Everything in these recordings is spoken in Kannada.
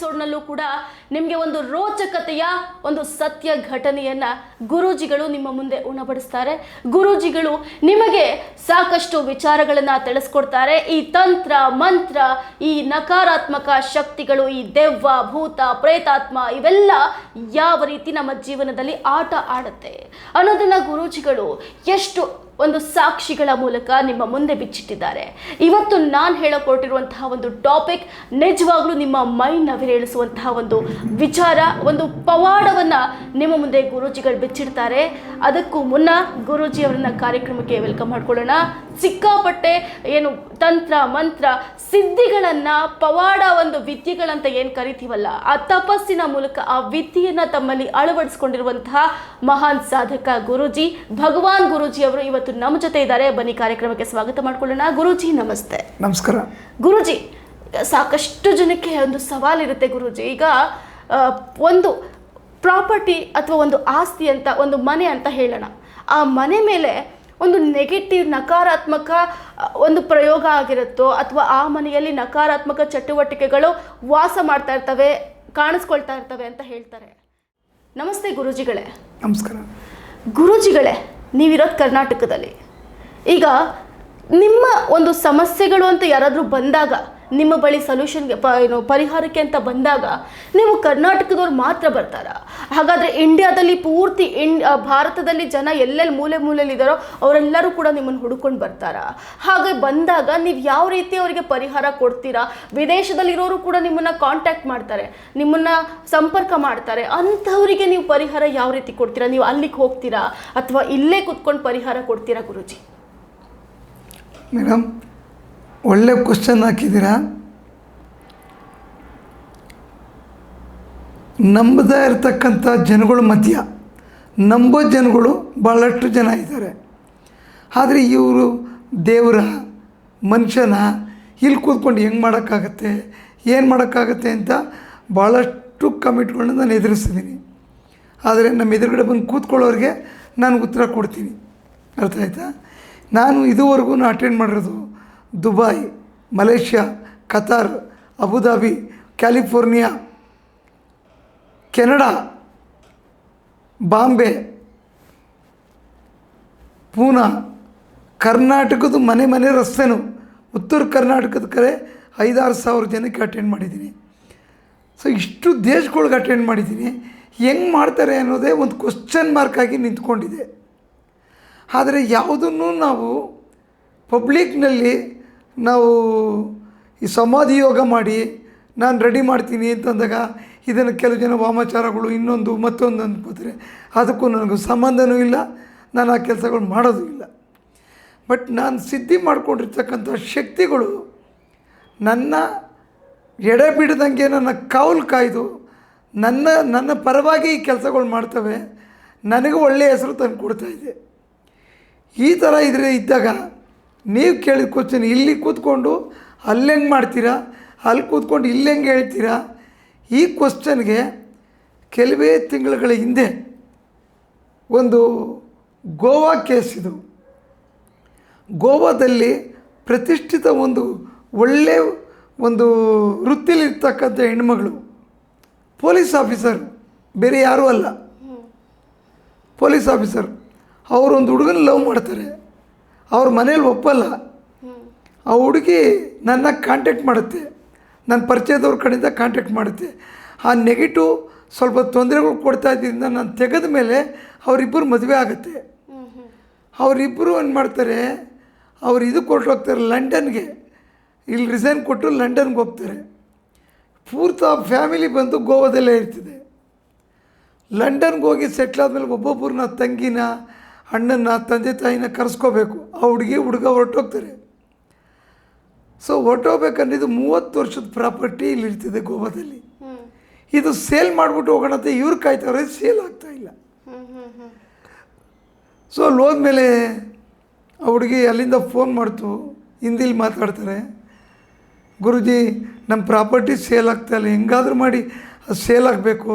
ಎಪಿಸೋಡ್ನಲ್ಲೂ ಕೂಡ ನಿಮಗೆ ಒಂದು ರೋಚಕತೆಯ ಒಂದು ಸತ್ಯ ಘಟನೆಯನ್ನ ಗುರೂಜಿಗಳು ನಿಮ್ಮ ಮುಂದೆ ಉಣಬಡಿಸ್ತಾರೆ. ಗುರೂಜಿಗಳು ನಿಮಗೆ ಸಾಕಷ್ಟು ವಿಚಾರಗಳನ್ನ ತಿಳಿಸ್ಕೊಡ್ತಾರೆ. ಈ ತಂತ್ರ, ಮಂತ್ರ, ಈ ನಕಾರಾತ್ಮಕ ಶಕ್ತಿಗಳು, ಈ ದೆವ್ವ, ಭೂತ, ಪ್ರೇತಾತ್ಮ ಇವೆಲ್ಲ ಯಾವ ರೀತಿ ನಮ್ಮ ಜೀವನದಲ್ಲಿ ಆಟ ಆಡುತ್ತೆ? ಅನ್ನೋದನ್ನ ಗುರೂಜಿಗಳು ಎಷ್ಟು ಒಂದು ಸಾಕ್ಷಿಗಳ ಮೂಲಕ ನಿಮ್ಮ ಮುಂದೆ ಬಿಚ್ಚಿಟ್ಟಿದ್ದಾರೆ. ಇವತ್ತು ನಾನು ಹೇಳಕೊಟ್ಟಿರುವಂತಹ ಒಂದು ಟಾಪಿಕ್ ನಿಜವಾಗ್ಲೂ ನಿಮ್ಮ ಮೈಂಡ್ ನವಿರೇಳಿಸುವಂತಹ ಒಂದು ವಿಚಾರ, ಒಂದು ಪವಾಡವನ್ನ ನಿಮ್ಮ ಮುಂದೆ ಗುರೂಜಿಗಳು ಬಿಚ್ಚಿಡ್ತಾರೆ. ಅದಕ್ಕೂ ಮುನ್ನ ಗುರೂಜಿ ಅವರನ್ನ ಕಾರ್ಯಕ್ರಮಕ್ಕೆ ವೆಲ್ಕಮ್ ಮಾಡ್ಕೊಳ್ಳೋಣ. ಸಿಕ್ಕಾಪಟ್ಟೆ ಏನು ತಂತ್ರ ಮಂತ್ರ ಸಿದ್ಧಿಗಳನ್ನ ಪವಾಡ ಒಂದು ವಿದ್ಯೆಗಳಂತ ಏನು ಕರಿತೀವಲ್ಲ ಆ ತಪಸ್ಸಿನ ಮೂಲಕ ಆ ವಿದ್ಯೆಯನ್ನ ತಮ್ಮಲ್ಲಿ ಅಳವಡಿಸ್ಕೊಂಡಿರುವಂತಹ ಮಹಾನ್ ಸಾಧಕ ಗುರುಜಿ ಭಗವಾನ್ ಗುರುಜಿ ಅವರು ಇವತ್ತು ನಮ್ಮ ಜೊತೆ ಇದ್ದಾರೆ. ಬನ್ನಿ ಕಾರ್ಯಕ್ರಮಕ್ಕೆ ಸ್ವಾಗತ ಮಾಡ್ಕೊಳ್ಳೋಣ. ಗುರುಜಿ ನಮಸ್ತೆ. ನಮಸ್ಕಾರ. ಗುರುಜಿ ಸಾಕಷ್ಟು ಜನಕ್ಕೆ ಒಂದು ಸವಾಲಿರುತ್ತೆ ಗುರುಜಿ. ಈಗ ಒಂದು ಪ್ರಾಪರ್ಟಿ ಅಥವಾ ಒಂದು ಆಸ್ತಿ ಅಂತ ಒಂದು ಮನೆ ಅಂತ ಹೇಳೋಣ. ಆ ಮನೆ ಮೇಲೆ ಒಂದು ನೆಗೆಟಿವ್ ನಕಾರಾತ್ಮಕ ಒಂದು ಪ್ರಯೋಗ ಆಗಿರುತ್ತೋ ಅಥವಾ ಆ ಮನೆಯಲ್ಲಿ ನಕಾರಾತ್ಮಕ ಚಟುವಟಿಕೆಗಳು ವಾಸ ಮಾಡ್ತಾ ಇರ್ತವೆ ಕಾಣಿಸ್ಕೊಳ್ತಾ ಇರ್ತವೆ ಅಂತ ಹೇಳ್ತಾರೆ. ನಮಸ್ತೆ ಗುರೂಜಿಗಳೇ. ನಮಸ್ಕಾರ. ಗುರೂಜಿಗಳೇ ನೀವಿರೋದು ಕರ್ನಾಟಕದಲ್ಲಿ. ಈಗ ನಿಮ್ಮ ಒಂದು ಸಮಸ್ಯೆಗಳು ಅಂತ ಯಾರಾದರೂ ಬಂದಾಗ ನಿಮ್ಮ ಬಳಿ ಸೊಲ್ಯೂಷನ್ಗೆ ಪ, ಏನು ಪರಿಹಾರಕ್ಕೆ ಅಂತ ಬಂದಾಗ ನೀವು ಕರ್ನಾಟಕದವ್ರು ಮಾತ್ರ ಬರ್ತಾರ. ಹಾಗಾದರೆ ಇಂಡಿಯಾದಲ್ಲಿ ಪೂರ್ತಿ ಇನ್ ಭಾರತದಲ್ಲಿ ಜನ ಎಲ್ಲೆಲ್ಲಿ ಮೂಲೆ ಮೂಲೆಯಲ್ಲಿದ್ದಾರೋ ಅವರೆಲ್ಲರೂ ಕೂಡ ನಿಮ್ಮನ್ನು ಹುಡುಕೊಂಡು ಬರ್ತಾರ. ಹಾಗೆ ಬಂದಾಗ ನೀವು ಯಾವ ರೀತಿ ಅವರಿಗೆ ಪರಿಹಾರ ಕೊಡ್ತೀರಾ? ವಿದೇಶದಲ್ಲಿರೋರು ಕೂಡ ನಿಮ್ಮನ್ನು ಕಾಂಟ್ಯಾಕ್ಟ್ ಮಾಡ್ತಾರೆ, ನಿಮ್ಮನ್ನು ಸಂಪರ್ಕ ಮಾಡ್ತಾರೆ. ಅಂಥವರಿಗೆ ನೀವು ಪರಿಹಾರ ಯಾವ ರೀತಿ ಕೊಡ್ತೀರಾ? ನೀವು ಅಲ್ಲಿಗೆ ಹೋಗ್ತೀರಾ ಅಥವಾ ಇಲ್ಲೇ ಕುತ್ಕೊಂಡು ಪರಿಹಾರ ಕೊಡ್ತೀರಾ ಗುರುಜಿ? ಮೇಡಮ್ ಒಳ್ಳೆ ಕ್ವಶನ್ ಹಾಕಿದ್ದೀರಾ? ನಂಬದೇ ಇರತಕ್ಕಂಥ ಜನಗಳ ಮಧ್ಯ. ನಂಬೋ ಜನಗಳು ಭಾಳಷ್ಟು ಜನ ಇದ್ದಾರೆ. ಆದರೆ ಇವರು ದೇವರ, ಮನುಷ್ಯನ ಇಲ್ಲಿ ಕೂತ್ಕೊಂಡು ಹೆಂಗೆ ಮಾಡೋಕ್ಕಾಗತ್ತೆ, ಏನು ಮಾಡೋಕ್ಕಾಗತ್ತೆ ಅಂತ ಭಾಳಷ್ಟು ಕಮಿಟ್ಗಳನ್ನ ನಾನು ಎದುರಿಸಿದ್ದೀನಿ. ಆದರೆ ನಮ್ಮ ಎದುರುಗಡೆ ಬಂದು ಕೂತ್ಕೊಳ್ಳೋರಿಗೆ ನಾನು ಉತ್ತರ ಕೊಡ್ತೀನಿ. ಅರ್ಥ ಆಯ್ತಾ? ನಾನು ಇದುವರೆಗೂ ಅಟೆಂಡ್ ಮಾಡಿರೋದು Dubai, Malaysia, Qatar, Abu Dhabi, California, Canada, Bombay, Poona ಕರ್ನಾಟಕದ ಮನೆ ಮನೆ ರಸ್ತೆನೂ. ಉತ್ತರ ಕರ್ನಾಟಕದ ಕಡೆ ಐದಾರು ಸಾವಿರ ಜನಕ್ಕೆ ಅಟೆಂಡ್ ಮಾಡಿದ್ದೀನಿ. ಸೊ ಇಷ್ಟು ದೇಶಗಳಿಗೆ ಅಟೆಂಡ್ ಮಾಡಿದ್ದೀನಿ. ಹೆಂಗೆ ಮಾಡ್ತಾರೆ ಅನ್ನೋದೇ ಒಂದು ಕ್ವಶನ್ ಮಾರ್ಕ್ ಆಗಿ ನಿಂತ್ಕೊಂಡಿದೆ. ಆದರೆ ಯಾವುದನ್ನು ನಾವು ಪಬ್ಲಿಕ್ನಲ್ಲಿ ನಾವು ಈ ಸಮಾಧಿ ಯೋಗ ಮಾಡಿ ನಾನು ರೆಡಿ ಮಾಡ್ತೀನಿ ಅಂತಂದಾಗ ಇದನ್ನು ಕೆಲವು ಜನ ವಾಮಾಚಾರಗಳು ಇನ್ನೊಂದು ಮತ್ತೊಂದು ಅಂದ್ಕೋತಾರೆ ಅದಕ್ಕೂ ನನಗೂ ಸಂಬಂಧನೂ ಇಲ್ಲ. ನಾನು ಆ ಕೆಲಸಗಳು ಮಾಡೋದು ಇಲ್ಲ. ಬಟ್ ನಾನು ಸಿದ್ಧಿ ಮಾಡಿಕೊಂಡಿರ್ತಕ್ಕಂಥ ಶಕ್ತಿಗಳು ನನ್ನ ಎಡೆ ಬಿಡದಂಗೆ ನನ್ನ ಕಾವಲು ಕಾಯ್ದು ನನ್ನ ನನ್ನ ಪರವಾಗಿ ಈ ಕೆಲಸಗಳು ಮಾಡ್ತವೆ. ನನಗೂ ಒಳ್ಳೆಯ ಹೆಸರು ತಂದು ಇದೆ. ಈ ಥರ ಇದ್ರೆ ಇದ್ದಾಗ ನೀವು ಕೇಳಿದ ಕ್ವಶನ್ ಇಲ್ಲಿ ಕೂತ್ಕೊಂಡು ಅಲ್ಲಿ ಹೆಂಗೆ ಮಾಡ್ತೀರಾ? ಅಲ್ಲಿ ಕೂತ್ಕೊಂಡು ಇಲ್ಲಿ ಹೆಂಗೆ ಹೇಳ್ತೀರಾ? ಈ ಕ್ವಶನ್ಗೆ ಕೆಲವೇ ತಿಂಗಳುಗಳ ಹಿಂದೆ ಒಂದು ಗೋವಾ ಕೇಸ್ ಇದು. ಗೋವಾದಲ್ಲಿ ಪ್ರತಿಷ್ಠಿತ ಒಂದು ಒಳ್ಳೆಯ ಒಂದು ವೃತ್ತಿಲಿರ್ತಕ್ಕಂಥ ಹೆಣ್ಮಗಳು, ಪೊಲೀಸ್ ಆಫೀಸರ್, ಬೇರೆ ಯಾರೂ ಅಲ್ಲ. ಪೊಲೀಸ್ ಆಫೀಸರ್, ಅವರೊಂದು ಹುಡುಗನ ಲವ್ ಮಾಡ್ತಾರೆ. ಅವ್ರ ಮನೇಲಿ ಒಪ್ಪಲ್ಲ. ಆ ಹುಡುಗಿ ನನ್ನ ಕಾಂಟ್ಯಾಕ್ಟ್ ಮಾಡುತ್ತೆ. ನನ್ನ ಪರಿಚಯದವ್ರ ಕಡೆಯಿಂದ ಕಾಂಟ್ಯಾಕ್ಟ್ ಮಾಡುತ್ತೆ. ಆ ನೆಗೆಟಿವ್ ಸ್ವಲ್ಪ ತೊಂದರೆಗಳು ಕೊಡ್ತಾ ಇದ್ದರಿಂದ ನಾನು ತೆಗೆದ ಮೇಲೆ ಅವರಿಬ್ಬರು ಮದುವೆ ಆಗುತ್ತೆ. ಅವರಿಬ್ಬರು ಏನು ಮಾಡ್ತಾರೆ, ಅವ್ರು ಇದು ಕೊಟ್ಟು ಹೋಗ್ತಾರೆ ಲಂಡನ್ಗೆ. ಇಲ್ಲಿ ರಿಸೈನ್ ಕೊಟ್ಟು ಲಂಡನ್ಗೆ ಹೋಗ್ತಾರೆ. ಪೂರ್ತಿ ಆ ಫ್ಯಾಮಿಲಿ ಬಂದು ಗೋವಾದಲ್ಲೇ ಇರ್ತಿದೆ. ಲಂಡನ್ಗೆ ಹೋಗಿ ಸೆಟ್ಲ್ ಆದಮೇಲೆ ಒಬ್ಬೊಬ್ಬರನ್ನ ತಂಗಿನ ಅಣ್ಣನ ತಂದೆ ತಾಯಿನ ಕರೆಸ್ಕೋಬೇಕು. ಆ ಹುಡುಗಿ ಹುಡುಗ ಹೊರಟೋಗ್ತಾರೆ. ಸೊ ಹೊರಟೋಗ್ಬೇಕನ್ನಿದ್ದು ಮೂವತ್ತು ವರ್ಷದ ಪ್ರಾಪರ್ಟಿ ಇಲ್ಲಿ ಇರ್ತಿದೆ ಗೋವಾದಲ್ಲಿ. ಇದು ಸೇಲ್ ಮಾಡಿಬಿಟ್ಟು ಹೋಗೋಣ ಅಂತ ಇವ್ರು ಕಾಯ್ತಾವ್ರೆ ಸೇಲ್ ಆಗ್ತಾ ಇಲ್ಲ. ಸೊ ಅಲ್ಲಿ ಹೋದ್ಮೇಲೆ ಆ ಹುಡುಗಿ ಅಲ್ಲಿಂದ ಫೋನ್ ಮಾಡ್ತು. ಹಿಂದಿಲಿ ಮಾತಾಡ್ತಾರೆ. ಗುರುಜಿ ನಮ್ಮ ಪ್ರಾಪರ್ಟಿ ಸೇಲ್ ಆಗ್ತಾ ಇಲ್ಲ. ಹೆಂಗಾದ್ರೂ ಮಾಡಿ ಅದು ಸೇಲ್ ಆಗಬೇಕು.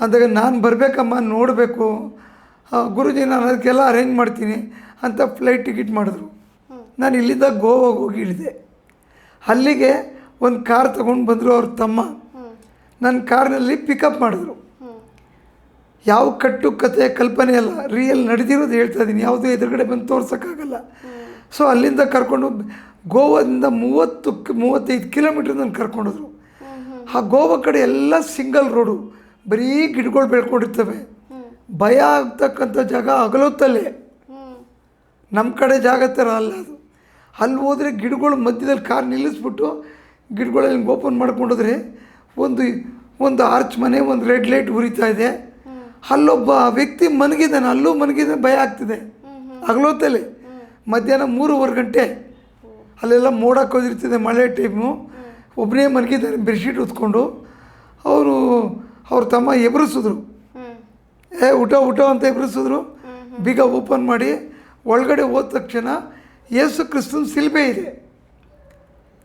ಅಂದಾಗ ನಾನು ಬರಬೇಕಮ್ಮ ನೋಡಬೇಕು. ಗುರುಜಿ ನಾನು ಅದಕ್ಕೆಲ್ಲ ಅರೇಂಜ್ ಮಾಡ್ತೀನಿ ಅಂತ ಫ್ಲೈಟ್ ಟಿಕೆಟ್ ಮಾಡಿದ್ರು. ನಾನು ಇಲ್ಲಿಂದ ಗೋವಾಗೆ ಹೋಗಿ ಇಳಿದೆ. ಅಲ್ಲಿಗೆ ಒಂದು ಕಾರ್ ತಗೊಂಡು ಬಂದರು ಅವ್ರ ತಮ್ಮ. ನನ್ನ ಕಾರ್ನಲ್ಲಿ ಪಿಕಪ್ ಮಾಡಿದ್ರು. ಯಾವ ಕಟ್ಟು ಕತೆ ಕಲ್ಪನೆ ಅಲ್ಲ ರಿಯಲ್ ನಡೆದಿರೋದು ಹೇಳ್ತಾ ಇದ್ದೀನಿ ಯಾವುದು ಎದುರುಗಡೆ ಬಂದು ತೋರ್ಸೋಕ್ಕಾಗಲ್ಲ. ಸೊ ಅಲ್ಲಿಂದ ಕರ್ಕೊಂಡು ಗೋವಾದಿಂದ ಮೂವತ್ತು ಮೂವತ್ತೈದು ಕಿಲೋಮೀಟ್ರ್ ನನ್ನ ಕರ್ಕೊಂಡಿದ್ರು. ಆ ಗೋವಾ ಕಡೆ ಎಲ್ಲ ಸಿಂಗಲ್ ರೋಡು ಬರೀ ಗಿಡಗಳು ಬೆಳ್ಕೊಂಡಿರ್ತವೆ. ಭಯ ಆಗ್ತಕ್ಕಂಥ ಜಾಗ ಅಗಲುತ್ತಲ್ಲೇ. ನಮ್ಮ ಕಡೆ ಜಾಗ ಥರ ಅಲ್ಲ ಅದು. ಅಲ್ಲಿ ಹೋದರೆ ಗಿಡಗಳು ಮಧ್ಯದಲ್ಲಿ ಕಾರ್ ನಿಲ್ಲಿಸ್ಬಿಟ್ಟು ಗಿಡಗಳಲ್ಲಿ ಓಪನ್ ಮಾಡ್ಕೊಂಡೋದ್ರೆ ಒಂದು ಒಂದು ಆರ್ಚ್ ಮನೆ, ಒಂದು ರೆಡ್ ಲೈಟ್ ಉರಿತಾ ಇದೆ. ಅಲ್ಲೊಬ್ಬ ವ್ಯಕ್ತಿ ಮನಗಿದ್ದಾನೆ, ಅಲ್ಲೂ ಮನಗಿದ್ದಾನೆ, ಭಯ ಆಗ್ತಿದೆ. ಅಗಲೋತಲೆ ಮಧ್ಯಾಹ್ನ ಮೂರುವರೆ ಗಂಟೆ. ಅಲ್ಲೆಲ್ಲ ಮೋಡ ಕೊದಿರ್ತಿದೆ ಮಳೆ ಟೈಮು. ಒಬ್ಬನೇ ಮನಗಿದ್ದಾನೆ, ಬೆಡ್ಶೀಟ್ ಹೊತ್ಕೊಂಡು ಅವರು ಅವ್ರ ತಮ್ಮ ಎಬರಿಸಿದ್ರು. ಏ ಊಟ ಊಟ ಅಂತ ಎಬ್ರಿಸಿದ್ರು ಬೀಗ ಓಪನ್ ಮಾಡಿ ಒಳಗಡೆ ಹೋದ ತಕ್ಷಣ ಯೇಸು ಕ್ರಿಸ್ತನ್ ಶಿಲ್ಬೆ ಇದೆ.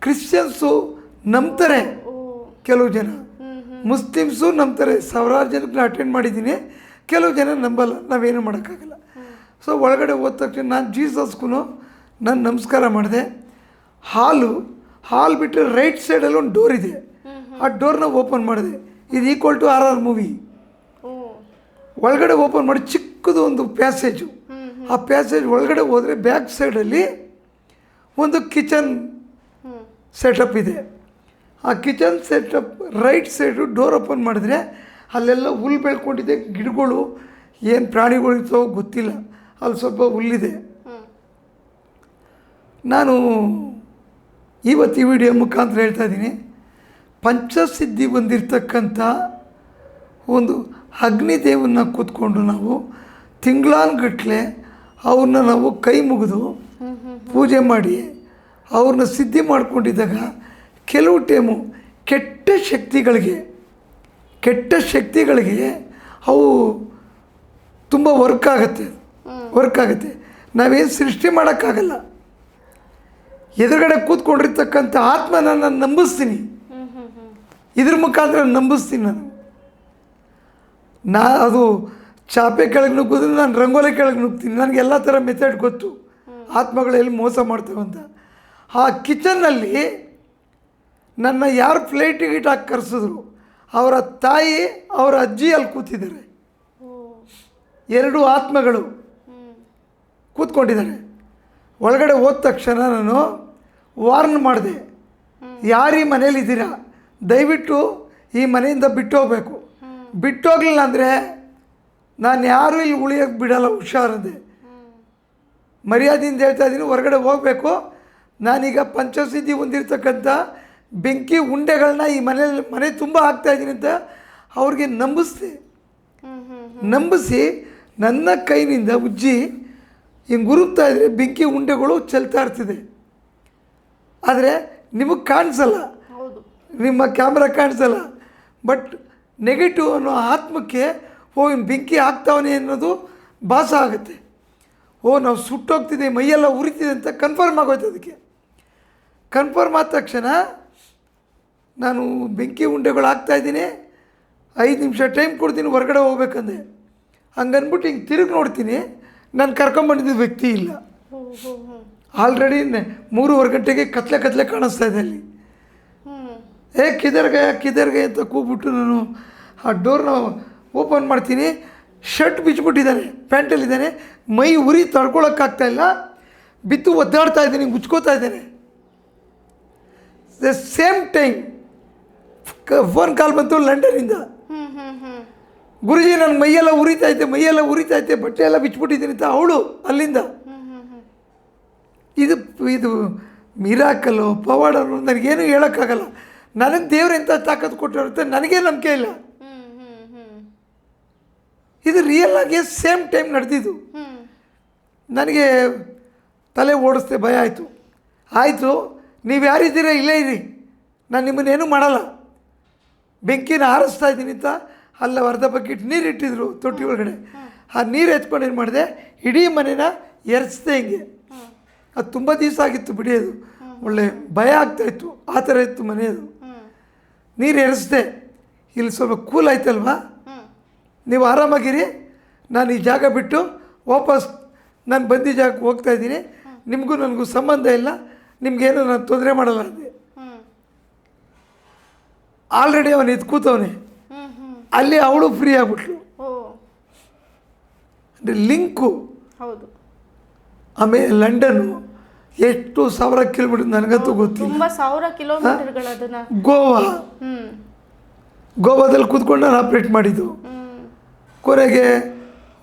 ಕ್ರಿಶ್ಚಿಯನ್ಸು ನಂಬ್ತಾರೆ ಕೆಲವು ಜನ. ಮುಸ್ಲಿಮ್ಸು ನಂಬ್ತಾರೆ. ಸಾವಿರಾರು ಜನಕ್ಕೆ ಅಟೆಂಡ್ ಮಾಡಿದ್ದೀನಿ. ಕೆಲವು ಜನ ನಂಬಲ್ಲ. ನಾವೇನು ಮಾಡೋಕ್ಕಾಗಲ್ಲ. ಸೊ ಒಳಗಡೆ ಹೋದ ತಕ್ಷಣ ನಾನು ಜೀಸಸ್ಗೂ ನಾನು ನಮಸ್ಕಾರ ಮಾಡಿದೆ. ಹಾಲು ಹಾಲು ಬಿಟ್ಟರೆ ರೈಟ್ ಸೈಡಲ್ಲಿ ಒಂದು ಡೋರ್ ಇದೆ. ಆ ಡೋರ್ನ ಓಪನ್ ಮಾಡಿದೆ. ಇದು equal to R R movie. ಒಳಗಡೆ ಓಪನ್ ಮಾಡಿ ಚಿಕ್ಕದು ಒಂದು ಪ್ಯಾಸೇಜು ಆ ಪ್ಯಾಸೇಜ್ ಒಳಗಡೆ ಹೋದರೆ ಬ್ಯಾಕ್ ಸೈಡಲ್ಲಿ ಒಂದು ಕಿಚನ್ ಸೆಟಪ್ ಇದೆ. ಆ kitchen setup right side door open ಮಾಡಿದ್ರೆ ಅಲ್ಲೆಲ್ಲ ಹುಲ್ಲು ಬೆಳ್ಕೊಂಡಿದೆ, ಗಿಡಗಳು, ಏನು ಪ್ರಾಣಿಗಳು ಇರ್ತಾವೋ ಗೊತ್ತಿಲ್ಲ. ಅಲ್ಲಿ ಸ್ವಲ್ಪ ಹುಲ್ಲಿದೆ. ನಾನು ಇವತ್ತು ಈ ವಿಡಿಯೋ ಮುಖಾಂತರ ಹೇಳ್ತಾ ಇದ್ದೀನಿ. ಪಂಚಸಿದ್ಧಿ ಬಂದಿರತಕ್ಕಂಥ ಒಂದು ಅಗ್ನಿದೇವನ್ನ ಕೂತ್ಕೊಂಡು ನಾವು ತಿಂಗಳಾನ್ಗಟ್ಲೆ ಅವ್ರನ್ನ ನಾವು ಕೈ ಮುಗಿದು ಪೂಜೆ ಮಾಡಿ ಅವ್ರನ್ನ ಸಿದ್ಧಿ ಮಾಡಿಕೊಂಡಿದ್ದಾಗ ಕೆಲವು ಟೈಮು ಕೆಟ್ಟ ಶಕ್ತಿಗಳಿಗೆ ಕೆಟ್ಟ ಶಕ್ತಿಗಳಿಗೆ ಅವು ತುಂಬ ವರ್ಕ್ ಆಗುತ್ತೆ ವರ್ಕ್ ಆಗುತ್ತೆ. ನಾವೇನು ಸೃಷ್ಟಿ ಮಾಡೋಕ್ಕಾಗಲ್ಲ. ಎದುರುಗಡೆ ಕೂತ್ಕೊಂಡಿರ್ತಕ್ಕಂಥ ಆತ್ಮನ ನಾನು ನಂಬಿಸ್ತೀನಿ ಇದ್ರ ಮುಖಾಂತರ ನಂಬಿಸ್ತೀನಿ ನಾನು. ನಾ ಅದು ಚಾಪೆ ಕೆಳಗೆ ನುಗ್ಗೋದ್ರೆ ನಾನು ರಂಗೋಲಿ ಕೆಳಗೆ ನುಗ್ತೀನಿ. ನನಗೆ ಎಲ್ಲ ಥರ ಮೆಥಡ್ ಗೊತ್ತು. ಆತ್ಮಗಳು ಎಲ್ಲಿ ಮೋಸ ಮಾಡ್ತವೆ ಅಂತ. ಆ ಕಿಚನ್ನಲ್ಲಿ ನನ್ನ ಯಾರು ಫ್ಲೈಟಿಗೆ ಟಿಕೆಟ್ ಹಾಕಿ ಕರೆಸಿದ್ರು, ಅವರ ತಾಯಿ, ಅವರ ಅಜ್ಜಿ ಅಲ್ಲಿ ಕೂತಿದ್ದಾರೆ. ಎರಡು ಆತ್ಮಗಳು ಕೂತ್ಕೊಂಡಿದ್ದಾರೆ. ಒಳಗಡೆ ಹೋದ ತಕ್ಷಣ ನಾನು ವಾರ್ನ್ ಮಾಡಿದೆ. ಯಾರೀ ಈ ಮನೇಲಿದ್ದೀರಾ? ದಯವಿಟ್ಟು ಈ ಮನೆಯಿಂದ ಬಿಟ್ಟು ಹೋಗ್ಬೇಕು. ಬಿಟ್ಟು ಹೋಗ್ಲಿಲ್ಲ ಅಂದರೆ ನಾನು ಯಾರೂ ಇಲ್ಲಿ ಉಳಿಯೋಕ್ಕೆ ಬಿಡಲ್ಲ ಹುಷಾರಂದೆ. ಮರ್ಯಾದೆಯಿಂದ ಹೇಳ್ತಾ ಇದ್ದೀನಿ ಹೊರಗಡೆ ಹೋಗಬೇಕು. ನಾನೀಗ ಪಂಚಸಿದ್ಧಿ ಹೊಂದಿರ್ತಕ್ಕಂಥ ಬೆಂಕಿ ಉಂಡೆಗಳನ್ನ ಈ ಮನೇಲಿ ಮನೆ ತುಂಬ ಹಾಕ್ತಾ ಇದ್ದೀನಿ ಅಂತ ಅವ್ರಿಗೆ ನಂಬಿಸ್ದೆ. ನಂಬಿಸಿ ನನ್ನ ಕೈನಿಂದ ಉಜ್ಜಿ ಹಿಂಗೆ ಗುರುತಾ ಇದ್ರೆ ಬೆಂಕಿ ಉಂಡೆಗಳು ಚೆಲ್ತಾ ಇರ್ತಿದೆ. ಆದರೆ ನಿಮಗೆ ಕಾಣಿಸಲ್ಲ. ನಿಮ್ಮ ಕ್ಯಾಮ್ರಾ ಕಾಣಿಸಲ್ಲ. ಬಟ್ ನೆಗೆಟಿವ್ ಅನ್ನೋ ಆತ್ಮಕ್ಕೆ ಓ ಇವ್ನು ಬೆಂಕಿ ಹಾಕ್ತಾವನೆ ಅನ್ನೋದು ಭಾಸ ಆಗುತ್ತೆ. ಓ ನಾವು ಸುಟ್ಟೋಗ್ತಿದೆ ಮೈಯೆಲ್ಲ ಉರಿತಿದೆ ಅಂತ ಕನ್ಫರ್ಮ್ ಆಗೋಯ್ತು ಅದಕ್ಕೆ. ಕನ್ಫರ್ಮ್ ಆದ ತಕ್ಷಣ ನಾನು ಬೆಂಕಿ ಉಂಡೆಗಳು ಹಾಕ್ತಾಯಿದ್ದೀನಿ ಐದು ನಿಮಿಷ ಟೈಮ್ ಕೊಡ್ತೀನಿ ಹೊರಗಡೆ ಹೋಗ್ಬೇಕಂದೆ. ಹಂಗನ್ಬಿಟ್ಟು ಹಿಂಗೆ ತಿರುಗಿ ನೋಡ್ತೀನಿ ನಾನು ಕರ್ಕೊಂಬಂದಿದ್ದ ವ್ಯಕ್ತಿ ಇಲ್ಲ. ಆಲ್ರೆಡಿ ಮೂರುವರೆ ಗಂಟೆಗೆ ಕತ್ಲೆ ಕತ್ಲೆ ಕಾಣಿಸ್ತಾ ಇದೆ ಅಲ್ಲಿ. ಏ ಕಿದರ್ಗೆ ಕಿದರ್ಗೆ ಅಂತ ಕೂಗ್ಬಿಟ್ಟು ನಾನು. ಆ ಡೋರ್ನ ಓಪನ್ ಮಾಡ್ತೀನಿ. ಶರ್ಟ್ ಬಿಚ್ಚಿಬಿಟ್ಟಿದ್ದಾನೆ ಪ್ಯಾಂಟಲ್ಲಿದ್ದಾನೆ. ಮೈ ಉರಿ ತಡ್ಕೊಳಕ್ಕಾಗ್ತಾ ಇಲ್ಲ. ಬಿತ್ತು ಒದ್ದಾಡ್ತಾ ಇದ್ದೀನಿ ಮುಚ್ಕೋತಾ ಇದ್ದೇನೆ. The same time phone call ಬಂತು ಲಂಡನಿಂದ ಗುರುಜಿ ನನ್ನ ಮೈಯೆಲ್ಲ ಉರಿತಾ ಐತೆ ಮೈಯೆಲ್ಲ ಉರಿತಾ ಐತೆ ಬಟ್ಟೆ ಎಲ್ಲ ಬಿಚ್ಚಿಬಿಟ್ಟಿದ್ದೀನಿ ಅಂತ ಅವಳು ಅಲ್ಲಿಂದ. ಇದು ಇದು ಮಿರಾಕಲ್ಲು ಪವಾಡರು ನನಗೇನು ಹೇಳೋಕ್ಕಾಗಲ್ಲ. ನನಗೆ ದೇವ್ರು ಎಂಥ ತಾಕತ್ತು ಕೊಟ್ಟಿರುತ್ತೆ ನನಗೆ ನಂಬಿಕೆ ಇಲ್ಲ. ಇದು ರಿಯಲ್ ಆಗಿ ಸೇಮ್ ಟೈಮ್ ನಡೆದಿದ್ದು. ನನಗೆ ತಲೆ ಓಡಿಸ್ದೆ ಭಯ ಆಯಿತು. ಆಯಿತು ನೀವು ಯಾರಿದ್ದೀರಾ? ಇಲ್ಲೇ ಇರಿ. ನಾನು ನಿಮ್ಮನ್ನೇನು ಮಾಡಲ್ಲ. ಬೆಂಕಿನ ಹಾರಿಸ್ತಾ ಇದ್ದೀನಿ ಅಂತ ಅಲ್ಲ ಅರ್ಧ ಬಕೆಟ್ ನೀರು ಇಟ್ಟಿದ್ರು ತೊಟ್ಟಿ ಒಳಗಡೆ. ಆ ನೀರು ಎತ್ಕೊಂಡು ಏನು ಮಾಡಿದೆ? ಇಡೀ ಮನೇನ ಎರಚ್ದೆ ಹಿಂಗೆ. ಅದು ತುಂಬ ದಿವಸ ಆಗಿತ್ತು ಬಿಡಿಯೋದು ಒಳ್ಳೆ ಭಯ ಆಗ್ತಾಯಿತ್ತು ಆ ಥರ ಇತ್ತು ಮನೆಯದು ನೀರು ಎರೆಸ್ದೆ ಇಲ್ಲಿ ಸ್ವಲ್ಪ ಕೂಲ್ ಆಯ್ತಲ್ವಾ? ನೀವು ಆರಾಮಾಗಿರಿ. ನಾನು ಈ ಜಾಗ ಬಿಟ್ಟು ವಾಪಸ್ ನಾನು ಬಂದಿದ್ದ ಜಾಗಕ್ಕೆ ಹೋಗ್ತಾ ಇದ್ದೀನಿ. ನಿಮಗೂ ನನಗೂ ಸಂಬಂಧ ಇಲ್ಲ. ನಿಮಗೇನು ನಾನು ತೊಂದರೆ ಮಾಡಲ್ಲ ಅಂದೆ. ಆಲ್ರೆಡಿ ಅವನು ಎದ್ದು ಕೂತವನೆ. ಅಲ್ಲಿ ಅವಳು ಫ್ರೀ ಆಗ್ಬಿಟ್ಲು. ಅಂದರೆ ಲಿಂಕು ಹೌದು. ಆಮೇಲೆ ಲಂಡನ್ನು ಎಷ್ಟು ಸಾವಿರ ಕಿಲೋಮೀಟರ್ ನನಗಂತೂ ಗೊತ್ತಿಲ್ಲ. ತುಂಬಾ ಸಾವಿರ ಕಿಲೋಮೀಟರ್ಗಳು ಅದನ್ನ. ಗೋವಾ. ಹ್ಮ್. ಗೋವಾದಲ್ಲಿ ಕೂತ್ಕೊಂಡು ನಾನು ಆಪ್ರೇಟ್ ಮಾಡಿದ್ದು. ಹ್ಮ್. ಕೊನೆಗೆ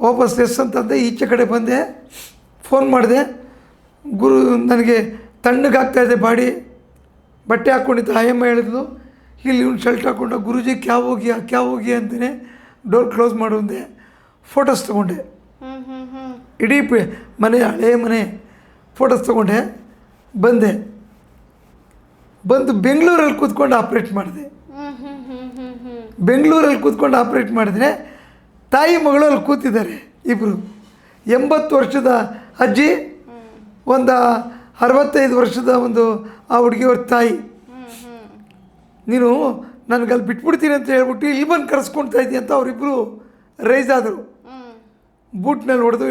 ವಾಪಸ್ ಎಸ್ ಅಂತಂದೆ ಈಚೆ ಕಡೆ ಬಂದೆ ಫೋನ್ ಮಾಡಿದೆ. ಗುರು ನನಗೆ ತಣ್ಣಗಾಗ್ತಾ ಇದೆ ಬಾಡಿ. ಬಟ್ಟೆ ಹಾಕ್ಕೊಂಡಿದ್ದೆ ಆಯಮ್ಮ ಹೇಳಿದ್ಲು ಇಲ್ಲಿ ಇವ್ನು ಶರ್ಟ್ ಹಾಕ್ಕೊಂಡ ಗುರುಜಿ ಕ್ಯಾವ್ ಹೋಗಿ ಕ್ಯಾವ್ ಹೋಗಿ ಅಂತಲೇ ಡೋರ್ ಕ್ಲೋಸ್ ಮಾಡು ಅಂದೆ. ಫೋಟೋಸ್ ತೊಗೊಂಡೆ. ಹ್ಮ್ ಹ್ಮ್ ಹ್ಮ್. ಇಡೀ ಪೆ ಮನೆ ಹಳೆ ಮನೆ. ಫೋಟೋಸ್ ತೊಗೊಂಡೆ ಬಂದೆ. ಬಂದು ಬೆಂಗಳೂರಲ್ಲಿ ಕೂತ್ಕೊಂಡು ಆಪ್ರೇಟ್ ಮಾಡಿದೆ. ಬೆಂಗಳೂರಲ್ಲಿ ಕೂತ್ಕೊಂಡು ಆಪ್ರೇಟ್ ಮಾಡಿದ್ರೆ ತಾಯಿ ಮಗಳು ಅಲ್ಲಿ ಕೂತಿದ್ದಾರೆ ಇಬ್ಬರು ಎಂಬತ್ತು ವರ್ಷದ ಅಜ್ಜಿ ಒಂದು ಅರವತ್ತೈದು ವರ್ಷದ ಒಂದು ಆ ಹುಡುಗಿಯವ್ರ ತಾಯಿ. ನೀನು ನನಗೆ ನೀನು ನನಗಲ್ಲಿ ಬಿಟ್ಬಿಡ್ತೀನಿ ಅಂತ ಹೇಳ್ಬಿಟ್ಟು ಇಲ್ಲಿ ಬಂದು ಕರೆಸ್ಕೊಳ್ತಾ ಇದ್ದೀನಿ ಅಂತ ಅವರಿಬ್ಬರು ರೈಸ್ ಆದರು. ಬೂಟ್ನಲ್ಲಿ ಹೊಡೆದು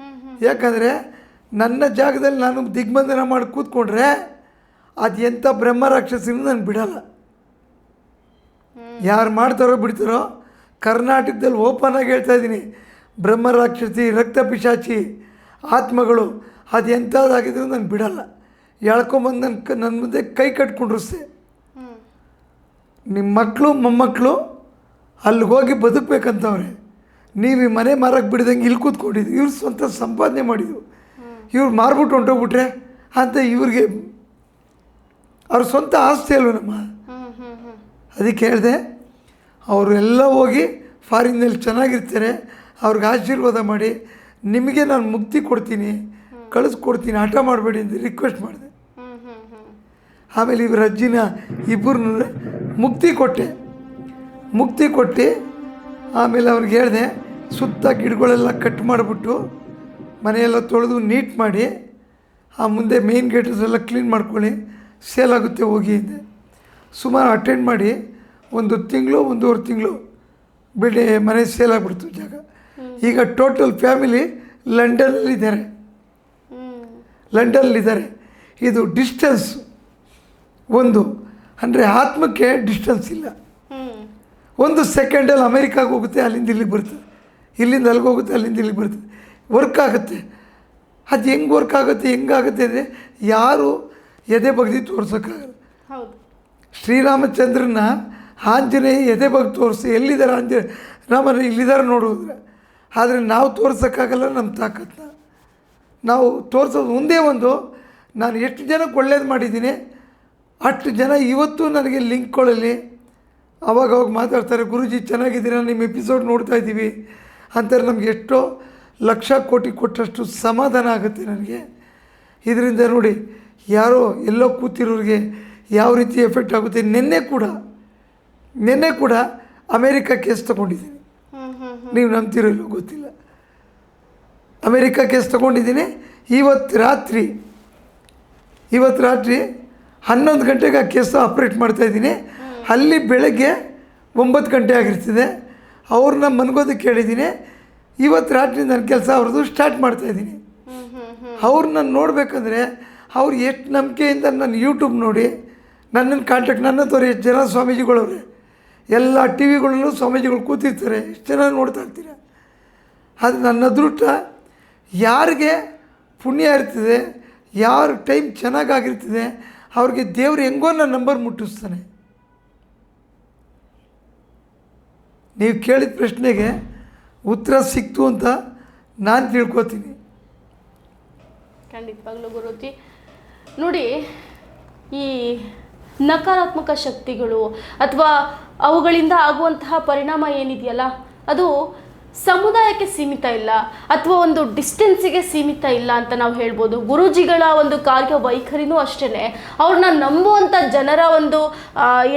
ಹ್ಮ್. ಯಾಕಂದರೆ ನನ್ನ ಜಾಗದಲ್ಲಿ ನಾನು ದಿಗ್ಬಂಧನ ಮಾಡಿ ಕೂತ್ಕೊಂಡ್ರೆ ಅದು ಎಂಥ ಬ್ರಹ್ಮ ರಾಕ್ಷಸಿನ ನಾನು ಬಿಡಲ್ಲ. ಯಾರು ಮಾಡ್ತಾರೋ ಬಿಡ್ತಾರೋ ಕರ್ನಾಟಕದಲ್ಲಿ ಓಪನ್ ಆಗಿ ಹೇಳ್ತಾ ಇದ್ದೀನಿ ಬ್ರಹ್ಮ ರಾಕ್ಷಸಿ ರಕ್ತ ಪಿಶಾಚಿ ಆತ್ಮಗಳು ಅದು ಎಂಥದ್ದಾಗಿದ್ರು ನಾನು ಬಿಡಲ್ಲ. ಎಳ್ಕೊಂಬಂದು ನನ್ನ ಕ ನನ್ನ ಮುಂದೆ ಕೈ ಕಟ್ಕೊಂಡ್ರು ಸೆ ನಿಮ್ಮ ಮಕ್ಕಳು ಮೊಮ್ಮಕ್ಕಳು ಅಲ್ಲಿಗೆ ಹೋಗಿ ಬದುಕಬೇಕಂತವ್ರೆ ನೀವು ಈ ಮನೆ ಮಾರಕ್ಕೆ ಬಿಡ್ದಂಗೆ ಇಲ್ಲಿ ಕೂತ್ಕೊಂಡಿದ್ದು ಇವ್ರು ಸ್ವಂತ ಸಂಪಾದನೆ ಮಾಡಿದ್ದು. ಇವ್ರು ಮಾರ್ಬಿಟ್ಟು ಹೊಂಟೋಗ್ಬಿಟ್ರೆ ಅಂತ ಇವ್ರಿಗೆ ಅವ್ರ ಸ್ವಂತ ಆಸ್ತಿ ಅಲ್ವ ನಮ್ಮ? ಅದಕ್ಕೆ ಹೇಳಿದೆ ಅವರೆಲ್ಲ ಎಲ್ಲ ಹೋಗಿ ಫಾರಿನ್ನಲ್ಲಿ ಚೆನ್ನಾಗಿರ್ತಾರೆ ಅವ್ರಿಗೆ ಆಶೀರ್ವಾದ ಮಾಡಿ ನಿಮಗೆ ನಾನು ಮುಕ್ತಿ ಕೊಡ್ತೀನಿ ಕಳಿಸ್ಕೊಡ್ತೀನಿ ಹಠ ಮಾಡಬೇಡಿ ಅಂತ ರಿಕ್ವೆಸ್ಟ್ ಮಾಡಿದೆ. ಆಮೇಲೆ ಇವ್ರ ಅಜ್ಜಿನ ಇಬ್ಬರನ್ನ ಮುಕ್ತಿ ಕೊಟ್ಟೆ. ಮುಕ್ತಿ ಕೊಟ್ಟು ಆಮೇಲೆ ಅವ್ರಿಗೆ ಹೇಳಿದೆ ಸುತ್ತ ಗಿಡಗಳೆಲ್ಲ ಕಟ್ ಮಾಡಿಬಿಟ್ಟು ಮನೆಯೆಲ್ಲ ತೊಳೆದು ನೀಟ್ ಮಾಡಿ ಆ ಮುಂದೆ ಮೇಯ್ನ್ ಗೇಟಸ್ ಎಲ್ಲ ಕ್ಲೀನ್ ಮಾಡ್ಕೊಳ್ಳಿ ಸೇಲ್ ಆಗುತ್ತೆ ಹೋಗಿ ಅಂದೆ ಸುಮಾರು ಅಟೆಂಡ್ ಮಾಡಿ ಒಂದು ತಿಂಗಳು ಒಂದೂವರೆ ತಿಂಗಳು ಬಿಡಿ ಮನೆ ಸೇಲ್ ಆಗಿಬಿಡ್ತು ಜಾಗ. ಈಗ ಟೋಟಲ್ ಫ್ಯಾಮಿಲಿ ಲಂಡನ್ನಲ್ಲಿದ್ದಾರೆ ಲಂಡನ್ನಲ್ಲಿದ್ದಾರೆ ಇದು ಡಿಸ್ಟೆನ್ಸ್ ಒಂದು. ಅಂದರೆ ಆತ್ಮಕ್ಕೆ ಡಿಸ್ಟೆನ್ಸ್ ಇಲ್ಲ. ಒಂದು ಸೆಕೆಂಡಲ್ಲಿ ಅಮೇರಿಕಾಗೆ ಹೋಗುತ್ತೆ ಅಲ್ಲಿಂದ ಇಲ್ಲಿಗೆ ಬರ್ತದೆ ಇಲ್ಲಿಂದ ಅಲ್ಲಿಗೆ ಹೋಗುತ್ತೆ ಅಲ್ಲಿಂದ ಇಲ್ಲಿಗೆ ಬರ್ತದೆ ವರ್ಕ್ ಆಗುತ್ತೆ. ಅದು ಹೆಂಗೆ ವರ್ಕ್ ಆಗುತ್ತೆ ಹೆಂಗಾಗುತ್ತೆ ಅಂದರೆ ಯಾರು ಎದೆ ಬಗ್ದು ತೋರ್ಸೋಕ್ಕಾಗಲ್ಲ. ಹೌದು. ಶ್ರೀರಾಮಚಂದ್ರನ ಆಂಜನೇಯ ಎದೆ ಬಗ್ಗೆ ತೋರಿಸಿ ಎಲ್ಲಿದ್ದಾರೆ ಆಂಜನೇಯ ರಾಮನ ಇಲ್ಲಿದ್ದಾರೆ ನೋಡುವುದ್ರೆ ಆದರೆ ನಾವು ತೋರ್ಸೋಕ್ಕಾಗಲ್ಲ ನಮ್ಮ ತಾಕತ್ನ. ನಾವು ತೋರಿಸೋದು ಒಂದೇ ಒಂದು ನಾನು ಎಷ್ಟು ಜನಕ್ಕೆ ಒಳ್ಳೇದು ಮಾಡಿದ್ದೀನಿ ಅಷ್ಟು ಜನ ಇವತ್ತು ನನಗೆ ಲಿಂಕ್ ಅವಾಗ ಅವಾಗ ಮಾತಾಡ್ತಾರೆ ಗುರುಜಿ ಚೆನ್ನಾಗಿದ್ದೀರಾ? ನಿಮ್ಮ ಎಪಿಸೋಡ್ ನೋಡ್ತಾ ಇದ್ದೀವಿ ಅಂತಾರೆ ನಮಗೆ ಎಷ್ಟೋ ಲಕ್ಷ ಕೋಟಿ ಕೊಟ್ಟಷ್ಟು ಸಮಾಧಾನ ಆಗುತ್ತೆ ನನಗೆ. ಇದರಿಂದ ನೋಡಿ ಯಾರೋ ಎಲ್ಲೋ ಕೂತಿರೋರಿಗೆ ಯಾವ ರೀತಿ ಎಫೆಕ್ಟ್ ಆಗುತ್ತೆ? ನಿನ್ನೆ ಕೂಡ ನಿನ್ನೆ ಕೂಡ ಅಮೇರಿಕಾ ಕೇಸ್ ತೊಗೊಂಡಿದ್ದೀನಿ. ನೀವು ನಂಬ್ತಿರಲ್ಲೋ ಗೊತ್ತಿಲ್ಲ. ಅಮೇರಿಕಾ ಕೇಸ್ ತೊಗೊಂಡಿದ್ದೀನಿ. ಇವತ್ತು ರಾತ್ರಿ ಇವತ್ತು ರಾತ್ರಿ ಹನ್ನೊಂದು ಗಂಟೆಗೆ ಆ ಕೇಸ್ ಆಪ್ರೇಟ್ ಮಾಡ್ತಾಯಿದ್ದೀನಿ ಅಲ್ಲಿ ಬೆಳಗ್ಗೆ ಒಂಬತ್ತು ಗಂಟೆ ಆಗಿರ್ತದೆ. ಅವ್ರನ್ನ ಮನ್ಗೋದಕ್ಕೆ ಹೇಳಿದ್ದೀನಿ. ಇವತ್ತು ರಾತ್ರಿ ನನ್ನ ಕೆಲಸ ಅವ್ರದ್ದು ಸ್ಟಾರ್ಟ್ ಮಾಡ್ತಾ ಇದ್ದೀನಿ. ಅವ್ರನ್ನ ನೋಡಬೇಕಂದ್ರೆ ಅವ್ರು ಎಷ್ಟು ನಂಬಿಕೆಯಿಂದ ನನ್ನ ಯೂಟ್ಯೂಬ್ ನೋಡಿ ನನ್ನನ್ನು ಕಾಂಟ್ಯಾಕ್ಟ್ ನನ್ನ ತೋರಿ ಎಷ್ಟು ಜನ ಸ್ವಾಮೀಜಿಗಳವ್ರೆ, ಎಲ್ಲ ಟಿ ವಿಗಳಲ್ಲೂ ಸ್ವಾಮೀಜಿಗಳು ಕೂತಿರ್ತಾರೆ, ಎಷ್ಟು ಜನ ನೋಡ್ತಾ ಇರ್ತೀರ? ಅದು ನನ್ನ ಅದೃಷ್ಟ, ಯಾರಿಗೆ ಪುಣ್ಯ ಇರ್ತದೆ, ಯಾರು ಟೈಮ್ ಚೆನ್ನಾಗಾಗಿರ್ತದೆ, ಅವ್ರಿಗೆ ದೇವ್ರು ಹೆಂಗೋ ನನ್ನ ನಂಬರ್ ಮುಟ್ಟಿಸ್ತಾನೆ. ನೀವು ಕೇಳಿದ ಪ್ರಶ್ನೆಗೆ ಉತ್ತರ ಸಿಕ್ತು ಅಂತ ನಾನು ತಿಳ್ಕೊತೀನಿ. ಖಂಡಿತವಾಗ್ಲೂ ಗುರುತಿ ನೋಡಿ, ಈ ನಕಾರಾತ್ಮಕ ಶಕ್ತಿಗಳು ಅಥವಾ ಅವುಗಳಿಂದ ಆಗುವಂತಹ ಪರಿಣಾಮ ಏನಿದೆಯಲ್ಲ, ಅದು ಸಮುದಾಯಕ್ಕೆ ಸೀಮಿತ ಇಲ್ಲ, ಅಥವಾ ಒಂದು ಡಿಸ್ಟೆನ್ಸಿಗೆ ಸೀಮಿತ ಇಲ್ಲ ಅಂತ ನಾವು ಹೇಳ್ಬೋದು. ಗುರುಜಿಗಳ ಒಂದು ಕಾರ್ಯ ವೈಖರಿನೂ ಅಷ್ಟೇ ಅವ್ರನ್ನ ನಂಬುವಂಥ ಜನರ ಒಂದು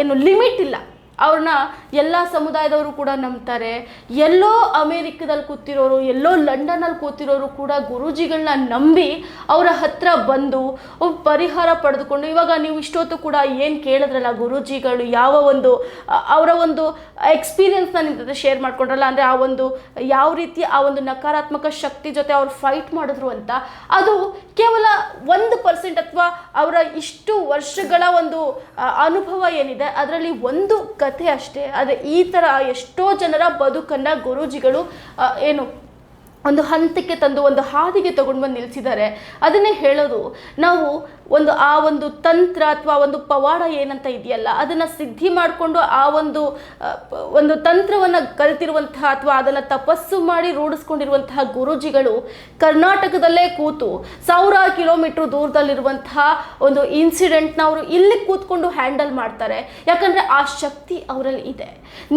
ಏನು ಲಿಮಿಟ್ ಇಲ್ಲ. ಅವ್ರನ್ನ ಎಲ್ಲ ಸಮುದಾಯದವರು ಕೂಡ ನಂಬ್ತಾರೆ. ಎಲ್ಲೋ ಅಮೇರಿಕದಲ್ಲಿ ಕೂತಿರೋರು, ಎಲ್ಲೋ ಲಂಡನಲ್ಲಿ ಕೂತಿರೋರು ಕೂಡ ಗುರೂಜಿಗಳನ್ನ ನಂಬಿ ಅವರ ಹತ್ರ ಬಂದು ಪರಿಹಾರ ಪಡೆದುಕೊಂಡು ಇವಾಗ ನೀವು ಇಷ್ಟೊತ್ತು ಕೂಡ ಏನು ಕೇಳಿದ್ರಲ್ಲ ಗುರೂಜಿಗಳು, ಯಾವ ಒಂದು, ಅವರ ಒಂದು ಎಕ್ಸ್ಪೀರಿಯನ್ಸ್ನ ನಿಮ್ಮ ಜೊತೆ ಶೇರ್ ಮಾಡ್ಕೊಂಡ್ರಲ್ಲ, ಅಂದರೆ ಆ ಒಂದು ಯಾವ ರೀತಿ ಆ ಒಂದು ನಕಾರಾತ್ಮಕ ಶಕ್ತಿ ಜೊತೆ ಅವ್ರು ಫೈಟ್ ಮಾಡಿದ್ರು ಅಂತ, ಅದು ಕೇವಲ ಒಂದು ಪರ್ಸೆಂಟ್ ಅಥವಾ ಅವರ ಇಷ್ಟು ವರ್ಷಗಳ ಒಂದು ಅನುಭವ ಏನಿದೆ, ಅದರಲ್ಲಿ ಒಂದು ಕಥೆ ಅಷ್ಟೇ. ಆದರೆ ಈ ಥರ ಎಷ್ಟೋ ಜನರ ಬದುಕನ್ನು ಗುರೂಜಿಗಳು ಏನು, ಒಂದು ಹಂತಕ್ಕೆ ತಂದು ಒಂದು ಹಾದಿಗೆ ತಗೊಂಡು ಬಂದು ನಿಲ್ಲಿಸಿದ್ದಾರೆ ಅದನ್ನೇ ಹೇಳೋದು. ನಾವು ಒಂದು ಆ ಒಂದು ತಂತ್ರ ಅಥವಾ ಒಂದು ಪವಾಡ ಏನಂತ ಇದೆಯಲ್ಲ, ಅದನ್ನು ಸಿದ್ಧಿ ಮಾಡಿಕೊಂಡು ಆ ಒಂದು ಒಂದು ತಂತ್ರವನ್ನು ಕಲಿತಿರುವಂತಹ ಅಥವಾ ಅದನ್ನು ತಪಸ್ಸು ಮಾಡಿ ರೂಢಿಸ್ಕೊಂಡಿರುವಂತಹ ಗುರೂಜಿಗಳು ಕರ್ನಾಟಕದಲ್ಲೇ ಕೂತು ಸಾವಿರಾರು ಕಿಲೋಮೀಟ್ರ್ ದೂರದಲ್ಲಿರುವಂತಹ ಒಂದು ಇನ್ಸಿಡೆಂಟ್ನ ಅವರು ಇಲ್ಲಿ ಕೂತ್ಕೊಂಡು ಹ್ಯಾಂಡಲ್ ಮಾಡ್ತಾರೆ. ಯಾಕಂದರೆ ಆ ಶಕ್ತಿ ಅವರಲ್ಲಿ ಇದೆ.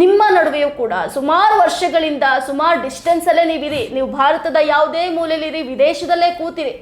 ನಿಮ್ಮ ನಡುವೆಯೂ ಕೂಡ ಸುಮಾರು ವರ್ಷಗಳಿಂದ, ಸುಮಾರು ಡಿಸ್ಟೆನ್ಸಲ್ಲೇ ನೀವಿರಿ. ನೀವು ಭಾರತದ ಯಾವುದೇ ಮೂಲೆಯಲ್ಲಿರಿ, ವಿದೇಶದಲ್ಲೇ ಕೂತಿರಿ.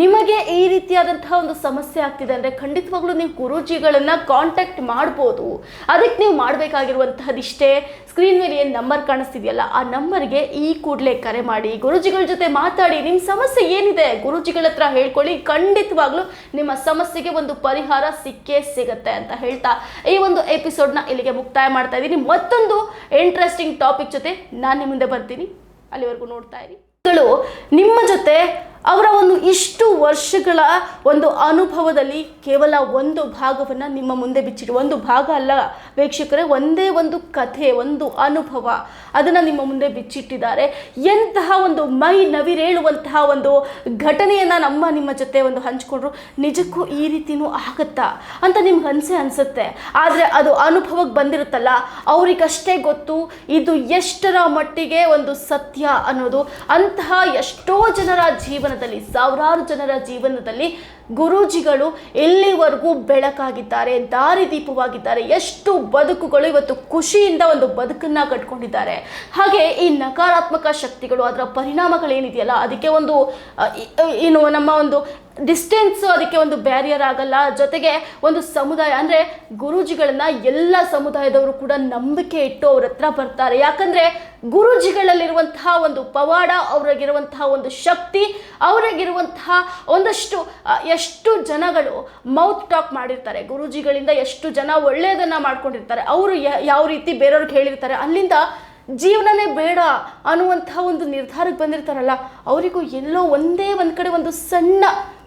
ನಿಮಗೆ ಈ ರೀತಿಯಾದಂತಹ ಒಂದು ಸಮಸ್ಯೆ ಆಗ್ತಿದೆ ಅಂದರೆ ಖಂಡಿತವಾಗ್ಲೂ ನೀವು ಗುರೂಜಿಗಳನ್ನು ಕಾಂಟ್ಯಾಕ್ಟ್ ಮಾಡ್ಬೋದು. ಅದಕ್ಕೆ ನೀವು ಮಾಡಬೇಕಾಗಿರುವಂತಹದಿಷ್ಟೇ ಸ್ಕ್ರೀನ್ ಮೇಲೆ ಏನು ನಂಬರ್ ಕಾಣಿಸ್ತಿದೆಯಲ್ಲ, ಆ ನಂಬರ್ಗೆ ಈ ಕೂಡಲೇ ಕರೆ ಮಾಡಿ. ಗುರುಜಿಗಳ ಜೊತೆ ಮಾತಾಡಿ ನಿಮ್ಮ ಸಮಸ್ಯೆ ಏನಿದೆ ಗುರುಜಿಗಳ ಹತ್ರ ಹೇಳ್ಕೊಳ್ಳಿ. ಖಂಡಿತವಾಗ್ಲೂ ನಿಮ್ಮ ಸಮಸ್ಯೆಗೆ ಒಂದು ಪರಿಹಾರ ಸಿಕ್ಕೇ ಸಿಗುತ್ತೆ ಅಂತ ಹೇಳ್ತಾ ಈ ಒಂದು ಎಪಿಸೋಡ್ನ ಇಲ್ಲಿಗೆ ಮುಕ್ತಾಯ ಮಾಡ್ತಾ ಇದ್ದೀನಿ. ಮತ್ತೊಂದು ಇಂಟ್ರೆಸ್ಟಿಂಗ್ ಟಾಪಿಕ್ ಜೊತೆ ನಾನು ನಿಮ್ಮ ಮುಂದೆ ಬರ್ತೀನಿ. ಅಲ್ಲಿವರೆಗೂ ನೋಡ್ತಾ ಇರಿ. ನಿಮ್ಮ ಜೊತೆ ಅವರ ಒಂದು ಇಷ್ಟು ವರ್ಷಗಳ ಒಂದು ಅನುಭವದಲ್ಲಿ ಕೇವಲ ಒಂದು ಭಾಗವನ್ನು ನಿಮ್ಮ ಮುಂದೆ ಬಿಚ್ಚಿಟ್ಟು ಒಂದು ಭಾಗ ಅಲ್ಲ ವೀಕ್ಷಕರೇ, ಒಂದೇ ಒಂದು ಕಥೆ, ಒಂದು ಅನುಭವ ಅದನ್ನು ನಿಮ್ಮ ಮುಂದೆ ಬಿಚ್ಚಿಟ್ಟಿದ್ದಾರೆ. ಎಂತಹ ಒಂದು ಮೈ ನವಿರೇಳುವಂತಹ ಒಂದು ಘಟನೆಯನ್ನು ನಮ್ಮ ನಿಮ್ಮ ಜೊತೆ ಒಂದು ಹಂಚಿಕೊಂಡ್ರು ನಿಜಕ್ಕೂ ಈ ರೀತಿನೂ ಆಗುತ್ತಾ ಅಂತ ನಿಮ್ಗೆ ಅನಿಸೇ ಅನಿಸುತ್ತೆ. ಆದರೆ ಅದು ಅನುಭವಕ್ಕೆ ಬಂದಿರುತ್ತಲ್ಲ, ಅವರಿಗಷ್ಟೇ ಗೊತ್ತು ಇದು ಎಷ್ಟರ ಮಟ್ಟಿಗೆ ಒಂದು ಸತ್ಯ ಅನ್ನೋದು. ಅಂತಹ ಎಷ್ಟೋ ಜನರ ಜೀವನದಲ್ಲಿ ಸಾವಿರಾರು ಜನರ ಜೀವನದಲ್ಲಿ ಗುರೂಜಿಗಳು ಎಲ್ಲಿವರೆಗೂ ಬೆಳಕಾಗಿದ್ದಾರೆ ದಾರಿದೀಪವಾಗಿದ್ದಾರೆ ಎಷ್ಟು ಬದುಕುಗಳು ಇವತ್ತು ಖುಷಿಯಿಂದ ಒಂದು ಬದುಕನ್ನ ಕಟ್ಕೊಂಡಿದ್ದಾರೆ. ಹಾಗೆ ಈ ನಕಾರಾತ್ಮಕ ಶಕ್ತಿಗಳು ಅದರ ಪರಿಣಾಮಗಳೇನಿದೆಯಲ್ಲ, ಅದಕ್ಕೆ ಒಂದು ಏನು ನಮ್ಮ ಒಂದು ಡಿಸ್ಟೆನ್ಸ್ ಅದಕ್ಕೆ ಒಂದು ಬ್ಯಾರಿಯರ್ ಆಗಲ್ಲ. ಜೊತೆಗೆ ಒಂದು ಸಮುದಾಯ, ಅಂದರೆ ಗುರೂಜಿಗಳನ್ನ ಎಲ್ಲ ಸಮುದಾಯದವರು ಕೂಡ ನಂಬಿಕೆ ಇಟ್ಟು ಅವ್ರ ಹತ್ರ ಬರ್ತಾರೆ. ಯಾಕಂದರೆ ಗುರೂಜಿಗಳಲ್ಲಿರುವಂತಹ ಒಂದು ಪವಾಡ, ಅವರಿಗಿರುವಂತಹ ಒಂದು ಶಕ್ತಿ, ಅವರಿಗಿರುವಂತಹ ಒಂದಷ್ಟು ಎಷ್ಟು ಜನಗಳು ಮೌತ್ ಟಾಕ್ ಮಾಡಿರ್ತಾರೆ. ಗುರೂಜಿಗಳಿಂದ ಎಷ್ಟು ಜನ ಒಳ್ಳೆಯದನ್ನು ಮಾಡ್ಕೊಂಡಿರ್ತಾರೆ. ಅವರು ಯಾವ ರೀತಿ ಬೇರೆಯವ್ರಿಗೆ ಹೇಳಿರ್ತಾರೆ. ಅಲ್ಲಿಂದ ಜೀವನನೇ ಬೇಡ ಅನ್ನುವಂಥ ಒಂದು ನಿರ್ಧಾರಕ್ಕೆ ಬಂದಿರ್ತಾರಲ್ಲ, ಅವರಿಗೂ ಎಲ್ಲೋ ಒಂದೇ ಒಂದು ಕಡೆ ಒಂದು ಸಣ್ಣ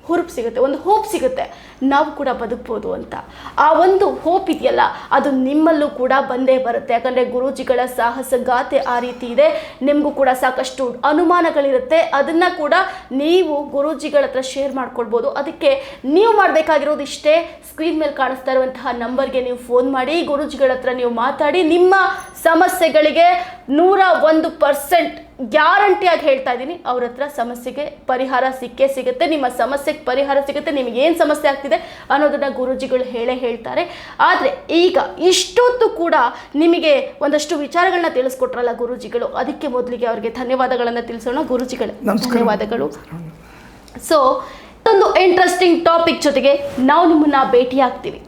ಹುರುಪು ಸಿಗುತ್ತೆ, ಒಂದು ಹೋಪ್ ಸಿಗುತ್ತೆ. ನಾವು ಕೂಡ ಬದುಕ್ಬೋದು ಅಂತ. ಆ ಒಂದು ಹೋಪ್ ಇದೆಯಲ್ಲ, ಅದು ನಿಮ್ಮಲ್ಲೂ ಕೂಡ ಬಂದೇ ಬರುತ್ತೆ. ಯಾಕಂದರೆ ಗುರೂಜಿಗಳ ಸಾಹಸ ಗಾಥೆ ಆ ರೀತಿ ಇದೆ. ನಿಮಗೂ ಕೂಡ ಸಾಕಷ್ಟು ಅನುಮಾನಗಳಿರುತ್ತೆ. ಅದನ್ನು ಕೂಡ ನೀವು ಗುರೂಜಿಗಳ ಹತ್ರ ಶೇರ್ ಮಾಡ್ಕೊಳ್ಬೋದು. ಅದಕ್ಕೆ ನೀವು ಮಾಡಬೇಕಾಗಿರೋದು ಇಷ್ಟೇ. ಸ್ಕ್ರೀನ್ ಮೇಲೆ ಕಾಣಿಸ್ತಾ ಇರುವಂತಹ ನಂಬರ್ಗೆ ನೀವು ಫೋನ್ ಮಾಡಿ. ಗುರೂಜಿಗಳ ಹತ್ರ ನೀವು ಮಾತಾಡಿ. ನಿಮ್ಮ ಸಮಸ್ಯೆಗಳಿಗೆ ನೂರ ಒಂದು ಪರ್ಸೆಂಟ್ ಗ್ಯಾರಂಟಿಯಾಗಿ ಹೇಳ್ತಾ ಇದ್ದೀನಿ ಅವ್ರ ಹತ್ರ ಸಮಸ್ಯೆಗೆ ಪರಿಹಾರ ಸಿಕ್ಕೇ ಸಿಗುತ್ತೆ. ನಿಮ್ಮ ಸಮಸ್ಯೆಗೆ ಪರಿಹಾರ ಸಿಗುತ್ತೆ ನಿಮಗೆ ಏನು ಸಮಸ್ಯೆ ಆಗ್ತಿದೆ ಅನ್ನೋದನ್ನು ಗುರುಜಿಗಳು ಹೇಳೇ ಹೇಳ್ತಾರೆ. ಆದರೆ ಈಗ ಇಷ್ಟೊತ್ತು ಕೂಡ ನಿಮಗೆ ಒಂದಷ್ಟು ವಿಚಾರಗಳನ್ನ ತಿಳಿಸ್ಕೊಟ್ರಲ್ಲ ಗುರುಜಿಗಳು. ಅದಕ್ಕೆ ಮೊದಲಿಗೆ ಅವರಿಗೆ ಧನ್ಯವಾದಗಳನ್ನು ತಿಳಿಸೋಣ ಗುರುಜಿಗಳೇ. ಧನ್ಯವಾದಗಳು. ಸೊ ಒಂದು ಇಂಟ್ರೆಸ್ಟಿಂಗ್ ಟಾಪಿಕ್ ಜೊತೆಗೆ ನಾವು ನಿಮ್ಮನ್ನ ಭೇಟಿ ಆಗ್ತೀವಿ